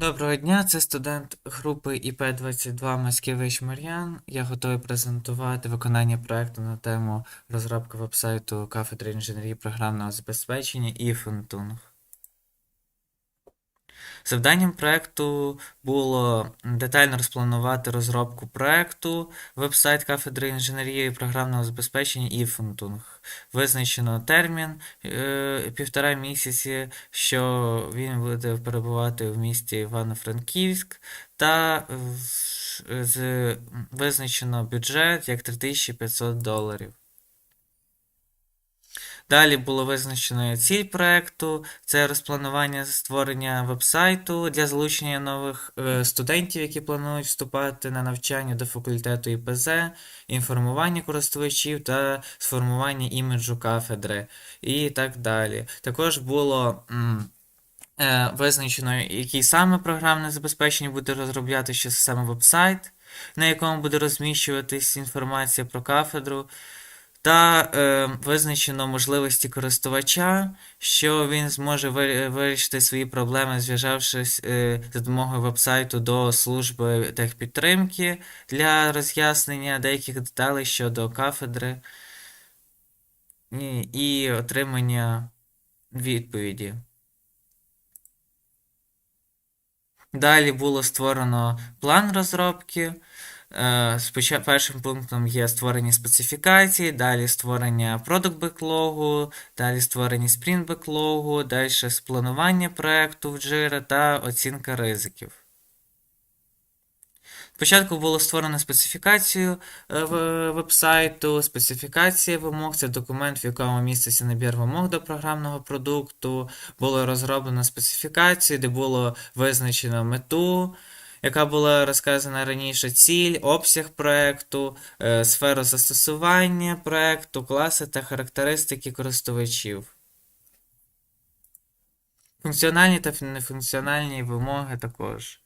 Доброго дня, це студент групи ІП-22 Маскевич Мар'ян. Я готовий презентувати виконання проекту на тему розробки вебсайту кафедри інженерії програмного забезпечення і Фунтунг. Завданням проекту було детально розпланувати розробку проекту вебсайт кафедри інженерії програмного забезпечення і Фунтунг. Визначено термін е, півтора місяці, що він буде перебувати в місті Івано-Франківськ, та визначено бюджет як 3500 доларів. Далі було визначено ціль проекту, це розпланування створення вебсайту для залучення нових е, студентів, які планують вступати на навчання до факультету ІПЗ, інформування користувачів та сформування іміджу кафедри і так далі. Також було е, визначено, який саме програмне забезпечення буде розробляти, що саме вебсайт, на якому буде розміщуватись інформація про кафедру. Та е, визначено можливості користувача, що він зможе вирішити свої проблеми, зв'язавшись е, за допомогою вебсайту до служби техпідтримки для роз'яснення деяких деталей щодо кафедри і, і отримання відповіді. Далі було створено план розробки. Е, Першим пунктом є створення специфікації, далі створення продукт беклогу, далі створення спринт беклогу, далі спланування проекту в Jira та оцінка ризиків. Спочатку було створено специфікацію е, вебсайту. Специфікація вимог це документ, в якому міститься набір вимог до програмного продукту. Було розроблено специфікацію, де було визначено мету, яка була розказана раніше, ціль, обсяг проекту, е, сферу застосування проекту, класи та характеристики користувачів. Функціональні та нефункціональні вимоги також.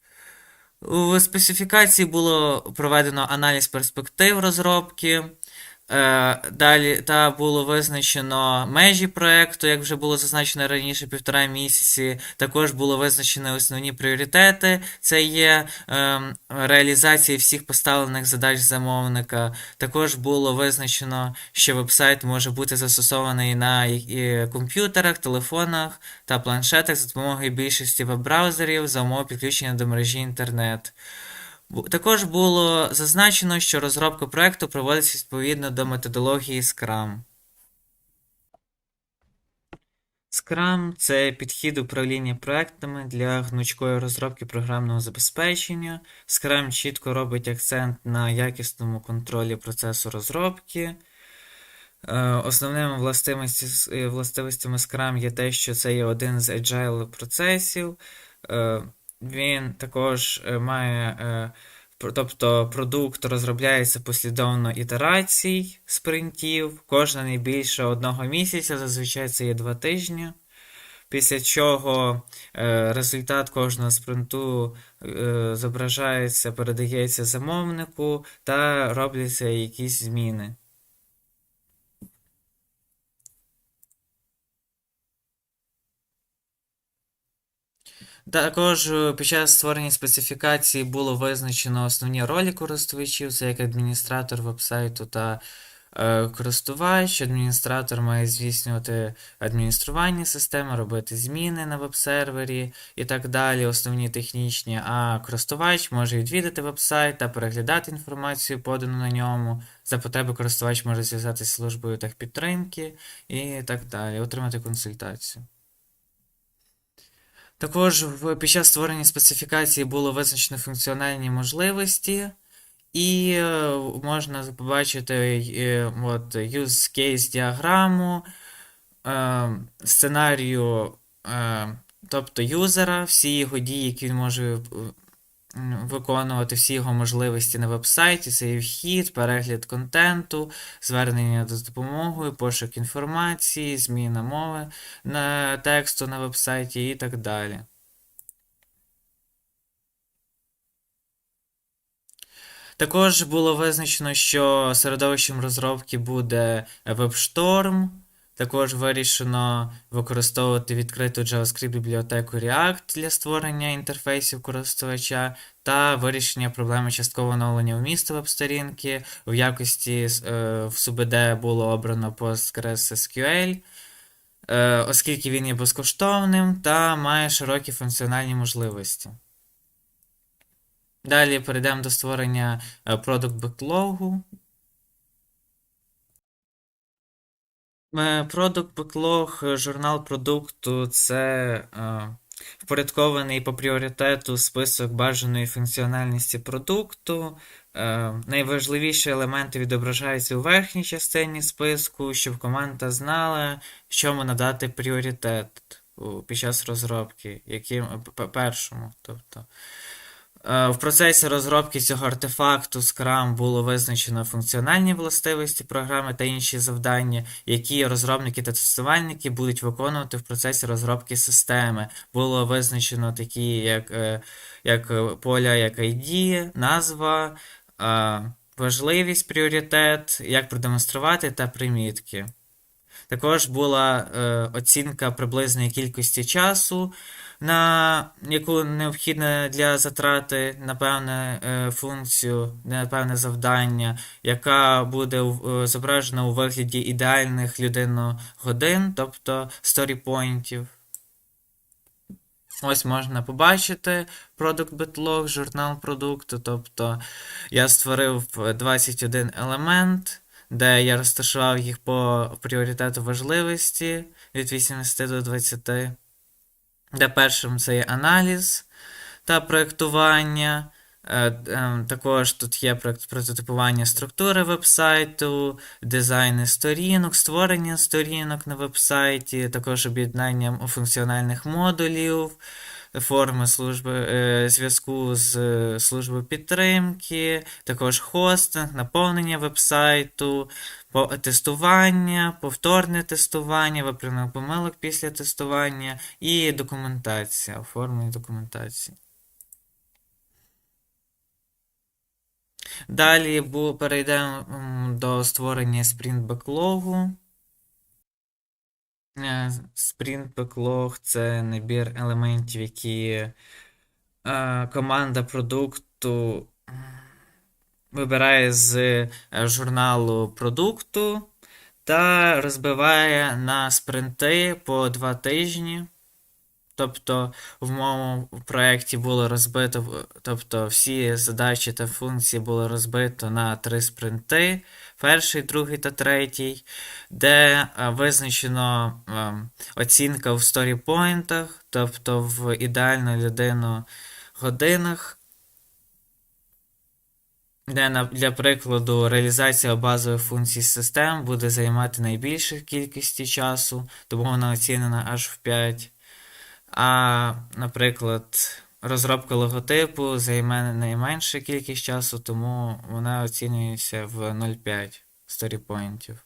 У специфікації було проведено аналіз перспектив розробки. Е, Далі та було визначено межі проекту, як вже було зазначено раніше, півтора місяці. Також було визначено основні пріоритети. Це є ем, реалізація всіх поставлених задач замовника. Також було визначено, що вебсайт може бути застосований на е, комп'ютерах, телефонах та планшетах за допомогою більшості веб-браузерів за умови підключення до мережі інтернет. Також було зазначено, що розробка проекту проводиться відповідно до методології Scrum. Scrum – це підхід управління проектами для гнучкої розробки програмного забезпечення. Scrum чітко робить акцент на якісному контролі процесу розробки. Е, Основними е, властивостями Scrum є те, що це є один з agile процесів. Він також е, має, е, тобто продукт розробляється послідовно ітерацій, спринтів, кожна не більше одного місяця, зазвичай це є два тижні. Після чого е, результат кожного спринту зображається, передається замовнику та робляться якісь зміни. Також е, під час створення специфікації було визначено основні ролі користувачів, це як адміністратор вебсайту та е, користувач. Адміністратор має здійснювати адміністрування системи, робити зміни на веб-сервері і так далі, основні технічні. А користувач може відвідати веб-сайт та переглядати інформацію, подану на ньому. За потреби користувач може зв'язатися з службою техпідтримки і так далі, отримати консультацію. Також під час створення специфікації було визначено функціональні можливості, і е, можна побачити е, от, use case діаграму, е, сценарію, тобто юзера, всі його дії, які він може виконувати, всі його можливості на вебсайті, це є вхід, перегляд контенту, звернення з допомогою, пошук інформації, зміна мови на тексту на вебсайті і так далі. Також було визначено, що середовищем розробки буде WebStorm, Також вирішено використовувати відкриту JavaScript бібліотеку React для створення інтерфейсів користувача та вирішення проблеми часткового оновлення вмісту веб-сторінки. В якості е, в SUBD було обрано PostgreSQL, е, оскільки він є безкоштовним та має широкі функціональні можливості. Далі перейдемо до створення е, Product. Е, Backlog, е, журнал продукту це е, впорядкований по пріоритету список бажаної функціональності продукту. Найважливіші елементи відображаються у верхній частині списку, щоб команда знала, чому надати пріоритет під час розробки, яким першому. Тобто. Е, В процесі розробки цього артефакту Scrum було визначено функціональні властивості програми та інші завдання, які розробники та тестувальники будуть виконувати в процесі розробки системи. Було визначено такі, як, е, як поля, як ID, назва, е, важливість, пріоритет, як продемонструвати та примітки. Також була оцінка приблизної кількості часу, на яку необхідно для затрати на певну е, функцію, на певне завдання, яка буде е, зображена у вигляді ідеальних людиногодин, тобто сторіпойнтів. Ось можна побачити Product Backlog, журнал продукту. Тобто я створив 21 елемент, де я розташував їх по пріоритету важливості від 80 до 20. Де першим це є аналіз та проєктування. Е, е, Також тут є прототипування структури вебсайту, дизайни сторінок, створення сторінок на вебсайті, також об'єднання функціональних модулів, форми служби е, зв'язку з е, службою підтримки, також хостинг, наповнення вебсайту, тестування, повторне тестування, виправлення помилок після тестування і документація, оформлення документації. Далі перейдемо до створення Sprint Е, Sprint Backlog це набір елементів, які е, команда продукту вибирає з е, журналу продукту та розбиває на спринти по два тижні. Тобто в моєму проєкті було розбито, тобто всі задачі та функції було розбито на три спринти: перший, другий та третій, де е, визначено ем, оцінка в сторіпойнтах, тобто в ідеальну людину годинах. Де, для прикладу, реалізація базових функцій систем буде займати найбільшу кількість часу, тому вона оцінена аж в 5. А, наприклад, розробка логотипу займе найменшу кількість часу, тому вона оцінюється в 0,5 сторіпойнтів.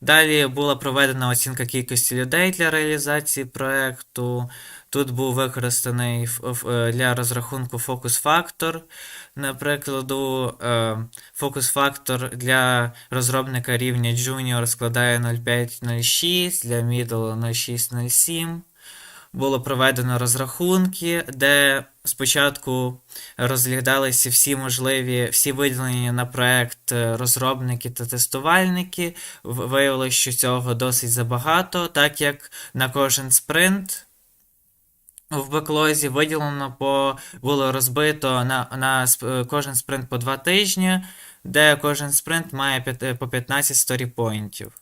Далі була проведена оцінка кількості людей для реалізації проєкту. Тут був використаний е, для розрахунку фокус-фактор. Наприклад, фокус-фактор для розробника рівня Junior складає 0,5-0,6, для Middle 0,6-0,7. Було проведено розрахунки, де спочатку розглядалися всі можливі, всі виділені на проект е, розробники та тестувальники. Виявилося, що цього досить забагато, так як на кожен спринт в беклозі виділено по було розбито на, на е, кожен спринт по 2 тижні, де кожен спринт має е, по 15 сторіпойнтів.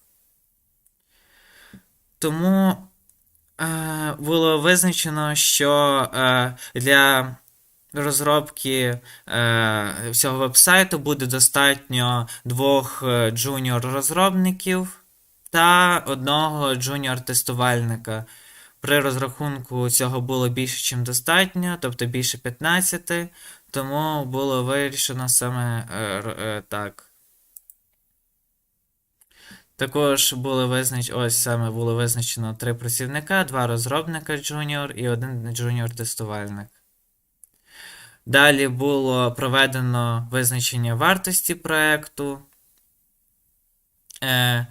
Тому було визначено, що е, для розробки е, всього вебсайту буде достатньо двох е, джуніор-розробників та одного джуніор-тестувальника. При розрахунку цього було більше, ніж достатньо, тобто більше 15, тому було вирішено саме е, е, так. Також було визнач... ось саме було визначено три працівника, два розробника джуніор і один джуніор-тестувальник. Далі було проведено визначення вартості проекту. Е,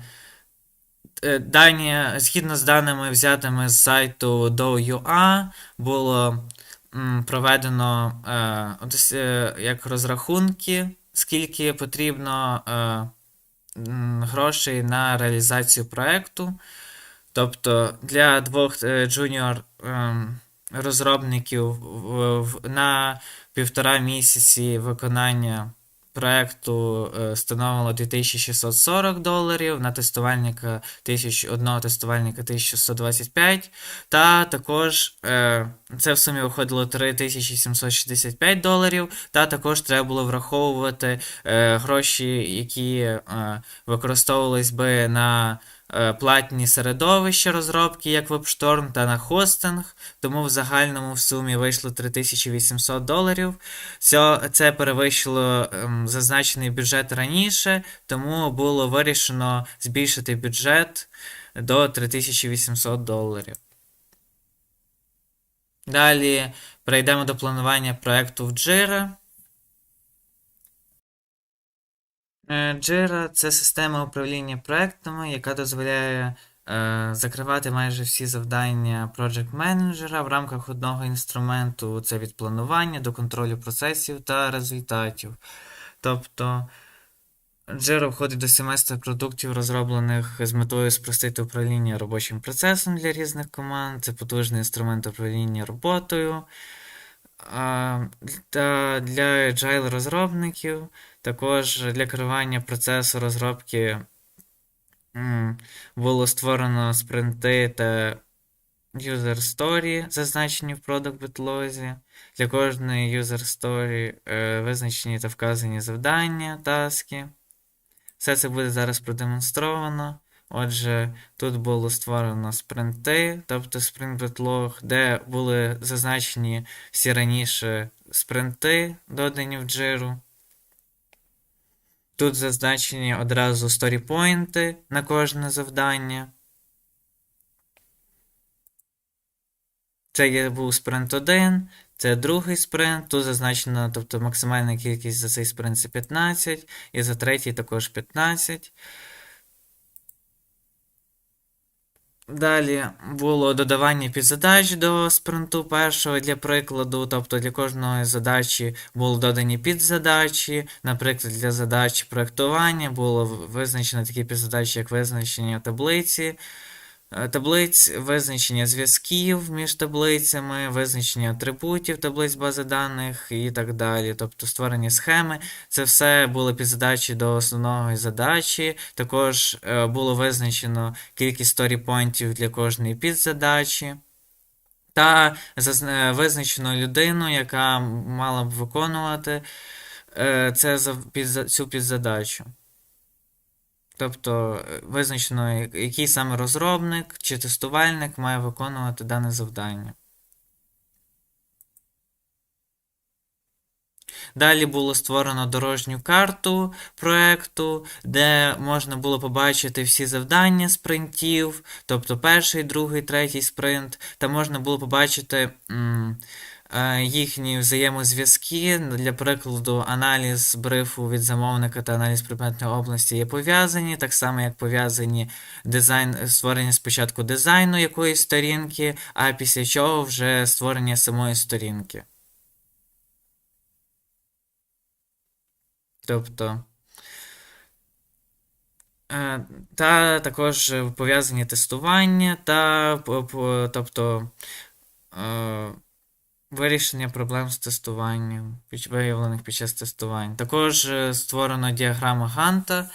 е, Дані, згідно з даними, взятими з сайту Do.ua, було проведено е, як розрахунки, скільки потрібно грошей на реалізацію проекту. Тобто для двох е, джуніор ем, розробників на півтора місяці виконання проекту е, становило 2640 доларів, на тестувальника 1000, одного тестувальника 1125, та також е, це в сумі виходило 3765 доларів, та також треба було враховувати е, гроші, які використовувались би на платні середовища розробки, як WebStorm та на хостинг, тому в загальному в сумі вийшло 3800 доларів. Це, перевищило ем, зазначений бюджет раніше, тому було вирішено збільшити бюджет до 3800 доларів. Далі перейдемо до планування проекту в Jira. Е, Jira це система управління проектами, яка дозволяє е, закривати майже всі завдання Project Manager в рамках одного інструменту. Це від планування до контролю процесів та результатів. Тобто Jira входить до семестра продуктів, розроблених з метою спростити управління робочим процесом для різних команд. Це потужний інструмент управління роботою. А, Та для agile розробників, також для керування процесу розробки було створено спринти та user story, зазначені в Product Backlog. Для кожної user story е, визначені та вказані завдання, таски. Все це буде зараз продемонстровано. Отже, тут було створено спринти, тобто Sprint Backlog, де були зазначені всі раніше спринти, додані в Jira. Тут зазначені одразу сторіпойнти на кожне завдання. Це є був спринт 1, це другий спринт. Тут зазначено, тобто максимальна кількість за цей спринт це 15, і за третій також 15. Далі було додавання підзадач до спринту першого для прикладу, тобто для кожної задачі були додані підзадачі. Наприклад, для задачі проєктування було визначено такі підзадачі, як визначення таблиці, таблиць, визначення зв'язків між таблицями, визначення атрибутів таблиць бази даних і так далі. Тобто створення схеми. Це все були підзадачі до основної задачі. Також е, було визначено кількість сторіпойнтів для кожної підзадачі. Та визначено людину, яка мала б виконувати е, це цю підзадачу. Тобто е, визначено, який саме розробник чи тестувальник має виконувати дане завдання. Далі було створено дорожню карту проекту, де можна було побачити всі завдання спринтів, тобто перший, другий, третій спринт, та можна було побачити м, їхні взаємозв'язки. Для прикладу, аналіз брифу від замовника та аналіз предметної області є пов'язані, так само як пов'язані дизайн, створення спочатку дизайну якоїсь сторінки, а після чого вже створення самої сторінки. Тобто. е, Та також пов'язані тестування та тобто е, вирішення проблем з тестуванням, виявлених під час тестувань. Також е, створена діаграма Ганта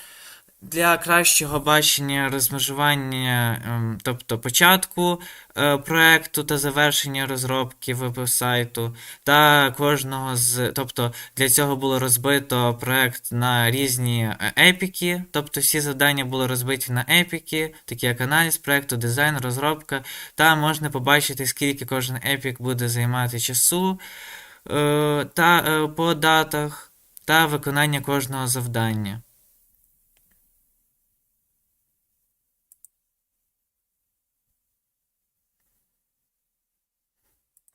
для кращого бачення розмежування, ем, тобто початку е, проекту та завершення розробки веб-сайту, та кожного з. Тобто для цього було розбито проект на різні е, епіки, тобто всі завдання були розбиті на епіки, такі як аналіз проекту, дизайн, розробка, та можна побачити, скільки кожен епік буде займати часу е, та по датах, та виконання кожного завдання.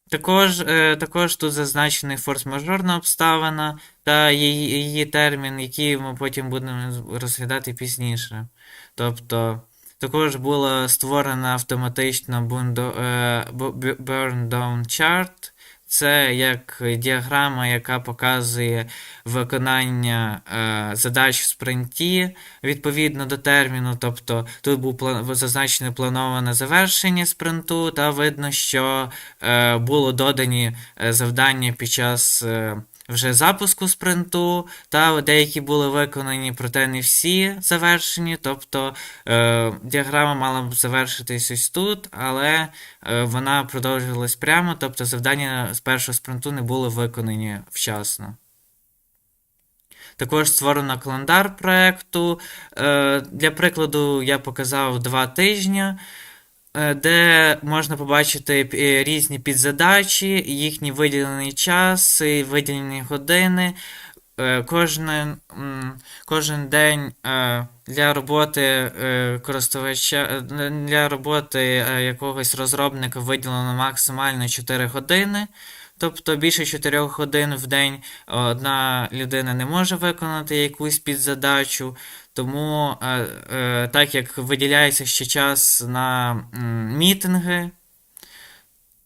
Також, е, також тут зазначений форс-мажорна обставина та її, її термін, який ми потім будемо розглядати пізніше. Тобто, також була створена автоматична бундо- е, burn down chart. Це як діаграма, яка показує виконання е, задач в спринті відповідно до терміну. Тобто тут був план, зазначене плановане завершення спринту, та видно, що е, було додані е, завдання під час е, вже запуску спринту, та деякі були виконані, проте не всі завершені. Тобто е, діаграма мала б завершитись ось тут, але е, вона продовжувалась прямо, тобто завдання з першого спринту не були виконані вчасно. Також створено календар проекту. Е, Для прикладу, я показав два тижні, де можна побачити е, різні підзадачі, їхній виділений час, виділені години. Е, Кожен, кожен день е, для роботи е, користувача, е, для роботи е, якогось розробника виділено максимально 4 години. Тобто більше 4 годин в день одна людина не може виконати якусь підзадачу, тому е, е, так як виділяється ще час на мітинги,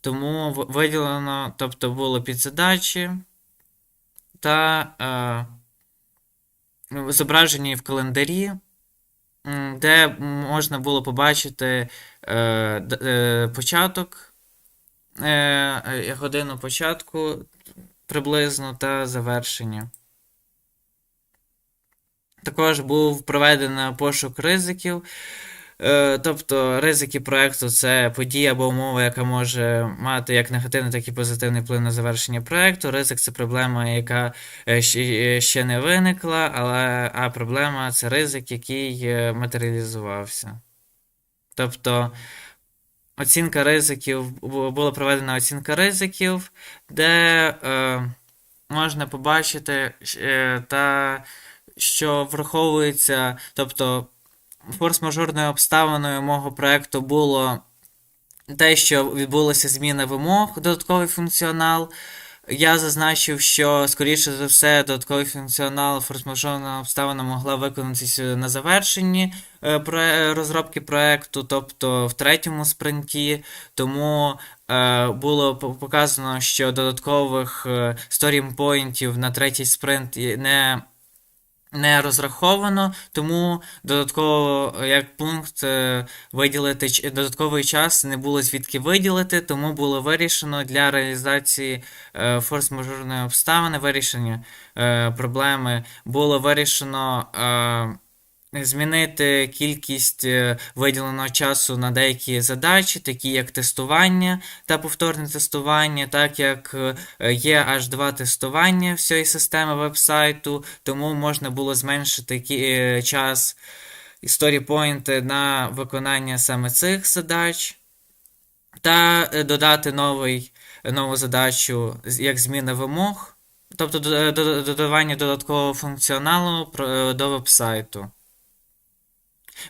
тому виділено, тобто було підзадачі та е, зображені в календарі, де можна було побачити е, е, початок е, е, годину початку приблизно та завершення. Також був проведено пошук ризиків. Е, Тобто ризики проекту це подія або умова, яка може мати як негативний, так і позитивний вплив на завершення проекту. Ризик це проблема, яка е, ще е, не виникла, але а проблема це ризик, який е, матеріалізувався. Тобто оцінка ризиків, була проведена оцінка ризиків, де е, можна побачити, е, та, що враховується, тобто форс-мажорною обставиною мого проекту було те, що відбулася зміна вимог, додатковий функціонал. Я зазначив, що, скоріше за все, додатковий функціонал форс-мажорна обставина могла виконатися на завершенні е, розробки проекту, тобто в третьому спринті. Тому е, було показано, що додаткових е, на третій спринт не не розраховано, тому додатково як пункт е, виділити додатковий час не було звідки виділити, тому було вирішено для реалізації е, форс-мажорної обставини, вирішення е, проблеми було вирішено. Змінити кількість е, виділеного часу на деякі задачі, такі як тестування та повторне тестування, так як е, є аж два тестування всієї системи вебсайту, тому можна було зменшити е, час сторіпойнти на виконання саме цих задач, та додати новий, нову задачу як зміна вимог, тобто до- до- додавання додаткового функціоналу до вебсайту.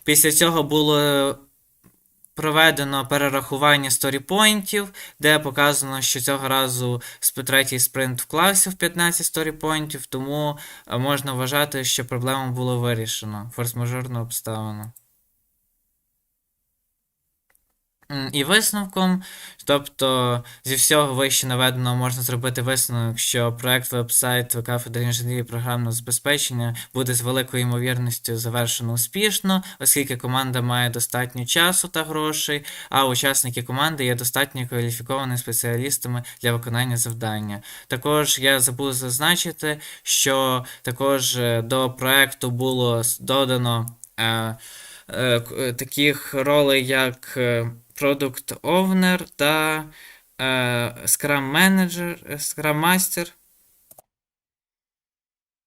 Після цього було проведено перерахування сторіпойнтів, де показано, що цього разу третій спринт вклався в 15 сторіпойнтів, тому е, можна вважати, що проблему було вирішено. Форс-мажорну обставину. М, І висновком, тобто зі всього вище наведеного можна зробити висновок, що проект веб-сайт кафедри інженерії програмного забезпечення буде з великою ймовірністю завершено успішно, оскільки команда має достатньо часу та грошей, а учасники команди є достатньо кваліфікованими спеціалістами для виконання завдання. Також я забув зазначити, що також е, до проекту було додано. е, е, е, таких ролей, як е, Product Owner та е, Scrum Manager, Scrum Master.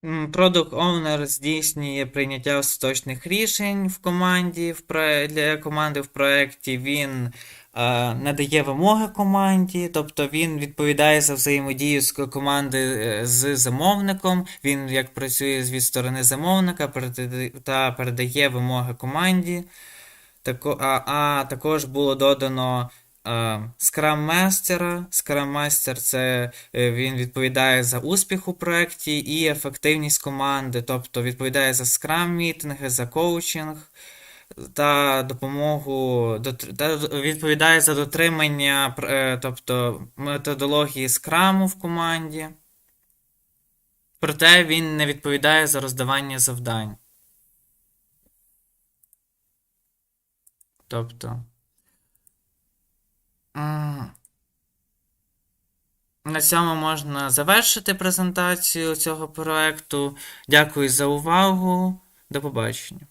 Product Owner здійснює прийняття остаточних рішень в команді, в про... для команди в проєкті. Він е, надає вимоги команді, тобто він відповідає за взаємодію з ко- команди е, з замовником. Він як працює з від сторони замовника та передає вимоги команді. Тако, а, а також було додано скрам-мастера. Скрам-мастер це е, він відповідає за успіх у проєкті і ефективність команди, тобто відповідає за скрам-мітинги, за коучинг та допомогу та відповідає за дотримання е, тобто, методології скраму в команді. Проте він не відповідає за роздавання завдань. Тобто. На цьому можна завершити презентацію цього проекту. Дякую за увагу. До побачення.